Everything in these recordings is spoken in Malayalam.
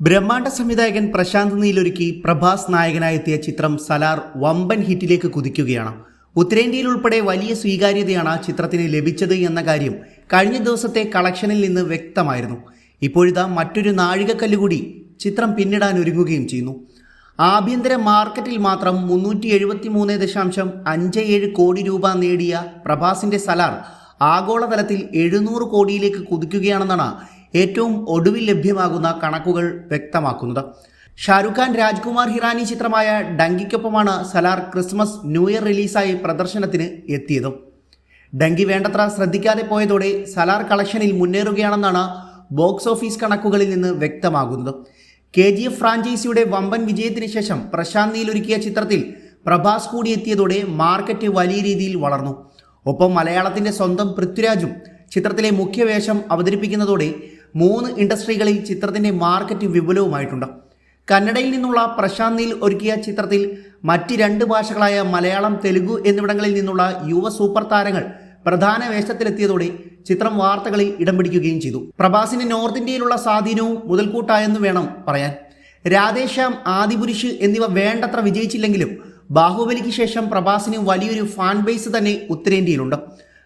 ബ്രഹ്മാണ്ഡ സംവിധായകൻ പ്രശാന്ത് നീലൊരുക്കി പ്രഭാസ് നായകനായെത്തിയ ചിത്രം സലാർ വമ്പൻ ഹിറ്റിലേക്ക് കുതിക്കുകയാണ്. ഉത്തരേന്ത്യയിൽ ഉൾപ്പെടെ വലിയ സ്വീകാര്യതയാണ് ആ ചിത്രത്തിന് ലഭിച്ചത് എന്ന കാര്യം കഴിഞ്ഞ ദിവസത്തെ കളക്ഷനിൽ നിന്ന് വ്യക്തമായിരുന്നു. ഇപ്പോഴിതാ മറ്റൊരു നാഴികക്കല്ല് കൂടി ചിത്രം പിന്നിടാൻ ഒരുങ്ങുകയും ചെയ്യുന്നു. ആഭ്യന്തര മാർക്കറ്റിൽ മാത്രം മുന്നൂറ്റി എഴുപത്തി മൂന്ന് ദശാംശം അഞ്ച് ഏഴ് കോടി രൂപ നേടിയ പ്രഭാസിന്റെ സലാർ ആഗോളതലത്തിൽ എഴുന്നൂറ് കോടിയിലേക്ക് കുതിക്കുകയാണെന്നാണ് ഏറ്റവും ഒടുവിൽ ലഭ്യമാകുന്ന കണക്കുകൾ വ്യക്തമാക്കുന്നത്. ഷാരൂഖ് ഖാൻ രാജ്കുമാർ ഹിറാനി ചിത്രമായ ഡങ്കിക്കൊപ്പമാണ് സലാർ ക്രിസ്മസ് ന്യൂ ഇയർ റിലീസായി പ്രദർശനത്തിന് എത്തിയതും. ഡങ്കി വേണ്ടത്ര ശ്രദ്ധിക്കാതെ പോയതോടെ സലാർ കളക്ഷനിൽ മുന്നേറുകയാണെന്നാണ് ബോക്സ് ഓഫീസ് കണക്കുകളിൽ നിന്ന് വ്യക്തമാകുന്നത്. കെ ജി എഫ് ഫ്രാഞ്ചൈസിയുടെ വമ്പൻ വിജയത്തിന് ശേഷം പ്രശാന്ത് നീലൊരുക്കിയ ചിത്രത്തിൽ പ്രഭാസ് കൂടി എത്തിയതോടെ മാർക്കറ്റ് വലിയ രീതിയിൽ വളർന്നു. ഒപ്പം മലയാളത്തിന്റെ സ്വന്തം പൃഥ്വിരാജും ചിത്രത്തിലെ മുഖ്യവേഷം അവതരിപ്പിക്കുന്നതോടെ മൂന്ന് ഇൻഡസ്ട്രികളിൽ ചിത്രത്തിന്റെ മാർക്കറ്റ് വിപുലവുമായിട്ടുണ്ട്. കന്നഡയിൽ നിന്നുള്ള പ്രശാന്ത് നീൽ ഒരുക്കിയ ചിത്രത്തിൽ മറ്റ് രണ്ട് ഭാഷകളായ മലയാളം തെലുഗു എന്നിവിടങ്ങളിൽ നിന്നുള്ള യുവ സൂപ്പർ താരങ്ങൾ പ്രധാന വേഷത്തിലെത്തിയതോടെ ചിത്രം വാർത്തകളിൽ ഇടം പിടിക്കുകയും ചെയ്തു. പ്രഭാസിന് നോർത്ത് ഇന്ത്യയിലുള്ള സ്വാധീനവും മുതൽക്കൂട്ടായെന്ന് വേണം പറയാൻ. രാധേശ്യാം ആദിപുരുഷ് എന്നിവ വേണ്ടത്ര വിജയിച്ചില്ലെങ്കിലും ബാഹുബലിക്ക് ശേഷം പ്രഭാസിന് വലിയൊരു ഫാൻ ബേസ് തന്നെ ഉത്തരേന്ത്യയിലുണ്ട്.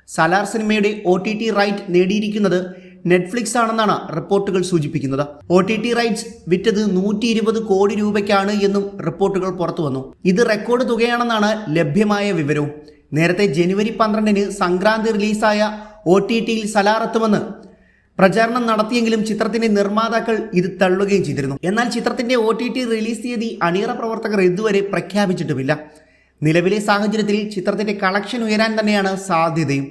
സലാർ സിനിമയുടെ ഒ റൈറ്റ് നേടിയിരിക്കുന്നത് നെറ്റ്ഫ്ലിക്സ് ആണെന്നാണ് റിപ്പോർട്ടുകൾ സൂചിപ്പിക്കുന്നത്. ഒ ടി ടി റൈറ്റ്സ് വിറ്റത് നൂറ്റി ഇരുപത് കോടി രൂപയ്ക്കാണ് എന്നും റിപ്പോർട്ടുകൾ പുറത്തു വന്നു ഇത് റെക്കോർഡ് തുകയാണെന്നാണ് ലഭ്യമായ വിവരവും. നേരത്തെ ജനുവരി പന്ത്രണ്ടിന് സംക്രാന്തി റിലീസായ ഒ ടി ടിയിൽ സലാറെത്തുമെന്ന് പ്രചാരണം നടത്തിയെങ്കിലും ചിത്രത്തിന്റെ നിർമ്മാതാക്കൾ ഇത് തള്ളുകയും ചെയ്തിരുന്നു. എന്നാൽ ചിത്രത്തിന്റെ ഒ ടി ടി റിലീസ് തീയതി അണിയറ പ്രവർത്തകർ ഇതുവരെ പ്രഖ്യാപിച്ചിട്ടുമില്ല. നിലവിലെ സാഹചര്യത്തിൽ ചിത്രത്തിന്റെ കളക്ഷൻ ഉയരാൻ തന്നെയാണ് സാധ്യതയും.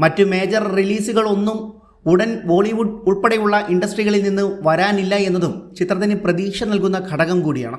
മറ്റു മേജർ റിലീസുകളൊന്നും ഉടൻ ബോളിവുഡ് ഉൾപ്പെടെയുള്ള ഇൻഡസ്ട്രികളിൽ നിന്ന് വരാനില്ല എന്നതും ചിത്രത്തിന് പ്രതീക്ഷ നൽകുന്ന ഘടകം കൂടിയാണ്.